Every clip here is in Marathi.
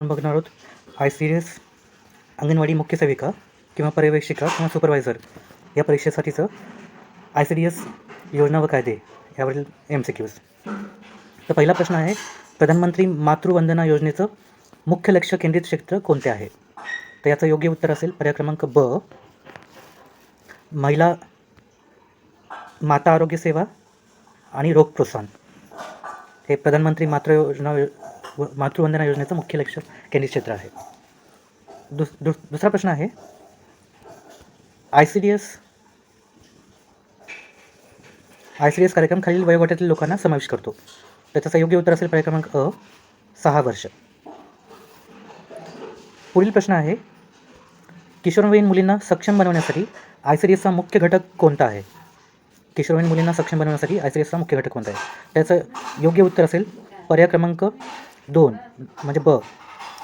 बघणार आहोत आय सी एस अंगणवाडी मुख्य सेविका किंवा पर्यवेक्षिका किंवा सुपरवायझर या परीक्षेसाठीचं आय सी डी एस योजना व कायदे यावरील एम सी क्यूज तर पहिला प्रश्न आहे प्रधानमंत्री मातृवंदना योजनेचं मुख्य लक्ष केंद्रित क्षेत्र कोणते आहे? तर याचं योग्य उत्तर असेल पर्याय क्रमांक ब महिला माता आरोग्य सेवा आणि रोग प्रोत्साहन. हे प्रधानमंत्री मातृ योजना व- मातृवंदना योजनेचं मुख्य लक्ष केंद्रित क्षेत्र आहे. दुस दुस दुसरा प्रश्न आहे. I C D S I C D S कार्यक्रम खालील वयोगटातील लोकांना समावेश करतो. त्याचा योग्य उत्तर असेल पर्याय क्रमांक अ सहा वर्ष. पुढील प्रश्न आहे किशोरवयीन मुलींना सक्षम बनवण्यासाठी आय सी डी एसचा मुख्य घटक कोणता आहे? किशोरवयीन मुलींना सक्षम बनवण्यासाठी आय सी डी एसचा मुख्य घटक कोणता आहे? त्याचं योग्य उत्तर असेल पर्याय क्रमांक दोन म्हणजे ब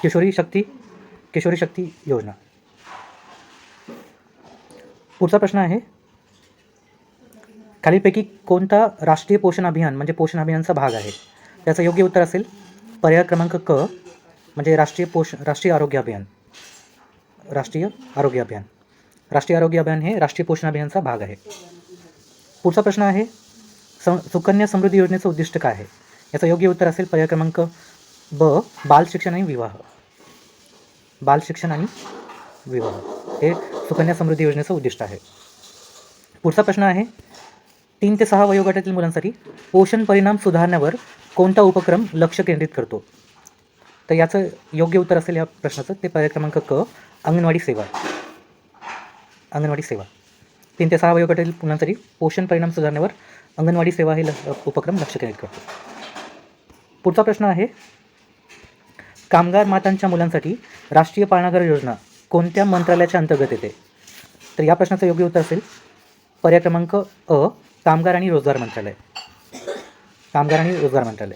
किशोरी शक्ती किशोरी शक्ती योजना. पुढचा प्रश्न आहे खालीलपैकी कोणता राष्ट्रीय पोषण अभियान म्हणजे पोषण अभियानचा भाग आहे? त्याचं योग्य उत्तर असेल पर्याय क्रमांक क म्हणजे राष्ट्रीय पोष राष्ट्रीय आरोग्य अभियान. राष्ट्रीय आरोग्य अभियान. राष्ट्रीय आरोग्य अभियान हे राष्ट्रीय पोषण अभियानचा भाग आहे. पुढचा प्रश्न आहे सं सुकन्या समृद्धी योजनेचं उद्दिष्ट काय आहे? याचं योग्य उत्तर असेल पर्याय क्रमांक ब बाल शिक्षण आणि विवाह. बाल शिक्षण आणि विवाह. हे सुकन्या समृद्धी योजनेचं उद्दिष्ट आहे. पुढचा प्रश्न आहे तीन ते सहा वयोगटातील मुलांसाठी पोषण परिणाम सुधारण्यावर कोणता उपक्रम लक्ष केंद्रित करतो? तर याचं योग्य उत्तर असेल या प्रश्नाचं. ते पर्याय क्रमांक क अंगणवाडी सेवा. अंगणवाडी सेवा. तीन ते सहा वयोगटातील मुलांसाठी पोषण परिणाम सुधारण्यावर अंगणवाडी सेवा हे ल उपक्रम लक्ष केंद्रित करतो. पुढचा प्रश्न आहे कामगार मातांच्या मुलांसाठी राष्ट्रीय पाळणाघर योजना कोणत्या मंत्रालयाच्या अंतर्गत येते? तर या प्रश्नाचं योग्य उत्तर असेल पर्याय क्रमांक अ कामगार आणि रोजगार मंत्रालय. कामगार आणि रोजगार मंत्रालय.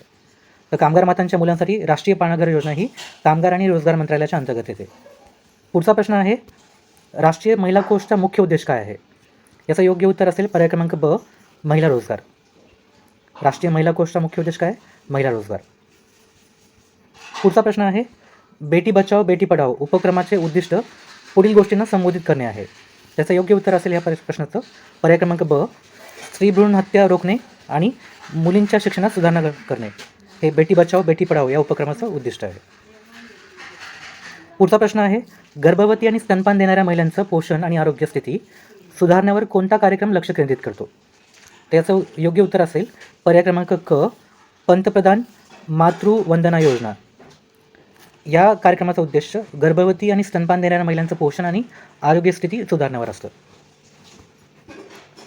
तर कामगार मातांच्या मुलांसाठी राष्ट्रीय पाळणाघर योजना ही कामगार आणि रोजगार मंत्रालयाच्या अंतर्गत येते. पुढचा प्रश्न आहे राष्ट्रीय महिला कोषचा मुख्य उद्देश काय आहे? याचं योग्य उत्तर असेल पर्याय क्रमांक ब महिला रोजगार. राष्ट्रीय महिला कोषचा मुख्य उद्देश काय? महिला रोजगार. पुढचा प्रश्न आहे बेटी बचाओ बेटी पढाओ उपक्रमाचे उद्दिष्ट पुढील गोष्टींना संबोधित करणे आहे. त्याचं योग्य उत्तर असेल या प्रश्नाचं. पर्याय क्रमांक ब स्त्री भ्रूण हत्या रोखणे आणि मुलींच्या शिक्षणात सुधारणा करणे हे बेटी बचाओ बेटी पढाओ या उपक्रमाचं उद्दिष्ट आहे. पुढचा प्रश्न आहे गर्भवती आणि स्तनपान देणाऱ्या महिलांचं पोषण आणि आरोग्य स्थिती सुधारण्यावर कोणता कार्यक्रम लक्ष केंद्रित करतो? त्याचं योग्य उत्तर असेल पर्याय क्रमांक क पंतप्रधान मातृवंदना योजना या कार्यक्रमाचा उद्देश गर्भवती आणि स्तनपान देणाऱ्या महिलांचं पोषण आणि आरोग्य स्थिती सुधारण्यावर असतं.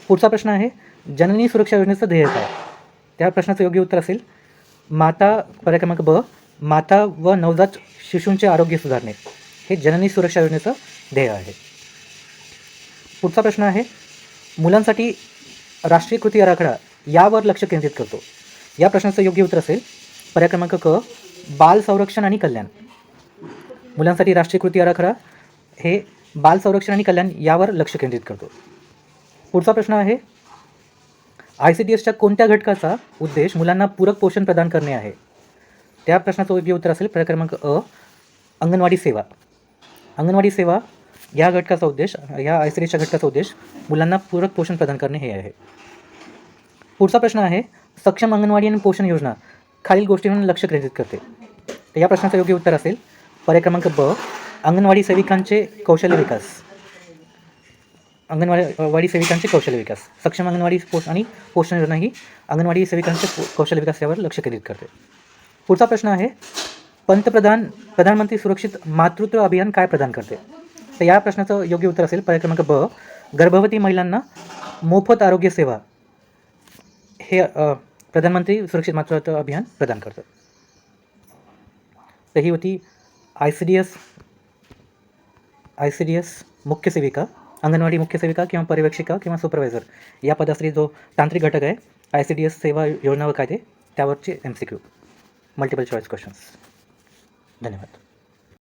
पुढचा प्रश्न आहे जननी सुरक्षा योजनेचं ध्येय काय? त्या प्रश्नाचं योग्य उत्तर असेल माता पर्याय क्रमांक ब माता व नवजात शिशूंचे आरोग्य सुधारणे. हे जननी सुरक्षा योजनेचं ध्येय आहे. पुढचा प्रश्न आहे मुलांसाठी राष्ट्रीय कृती आराखडा यावर लक्ष केंद्रित करतो. या प्रश्नाचं योग्य उत्तर असेल पर्याय क्रमांक क बाल संरक्षण आणि कल्याण. मुलांसाठी राष्ट्रीय कृती आराखडा हे बाल संरक्षण आणि कल्याण यावर लक्ष केंद्रित करतो. पुढचा प्रश्न आहे आय सी डी एसच्या कोणत्या घटकाचा उद्देश मुलांना पूरक पोषण प्रदान करणे आहे? त्या प्रश्नाचं योग्य उत्तर असेल प्रकार क्रमांक अ अंगणवाडी सेवा. अंगणवाडी सेवा या घटकाचा उद्देश या आय सी डी एसच्या घटकाचा उद्देश मुलांना पूरक पोषण प्रदान करणे हे आहे. पुढचा प्रश्न आहे सक्षम अंगणवाडी आणि पोषण योजना खालील गोष्टींवर लक्ष केंद्रित करते. तर या प्रश्नाचं योग्य उत्तर असेल पर्याय क्रमांक ब अंगणवाडी सेविकांचे कौशल्य विकास. अंगणवाडी वाडी सेविकांचे कौशल्य विकास. सक्षम अंगणवाडी पोष आणि पोषण योजना ही अंगणवाडी सेविकांचे कौशल्य विकास यावर लक्ष केंद्रित करते. पुढचा प्रश्न आहे पंतप्रधान प्रधानमंत्री सुरक्षित मातृत्व अभियान काय प्रदान करते? तर या प्रश्नाचं योग्य उत्तर असेल पर्याय क्रमांक ब गर्भवती महिलांना मोफत आरोग्य सेवा. हे प्रधानमंत्री सुरक्षित मातृत्व अभियान प्रदान करतं. तर ही होती I C D S I C D S मुख्य सेविका अंगणवाडी मुख्य सेविका किंवा पर्यवेक्षिका किंवा सुपरवायझर या पदासाठी जो तांत्रिक घटक आहे आय सी डी एस सेवा योजना व कायदे त्यावरचे M C Q multiple choice questions धन्यवाद.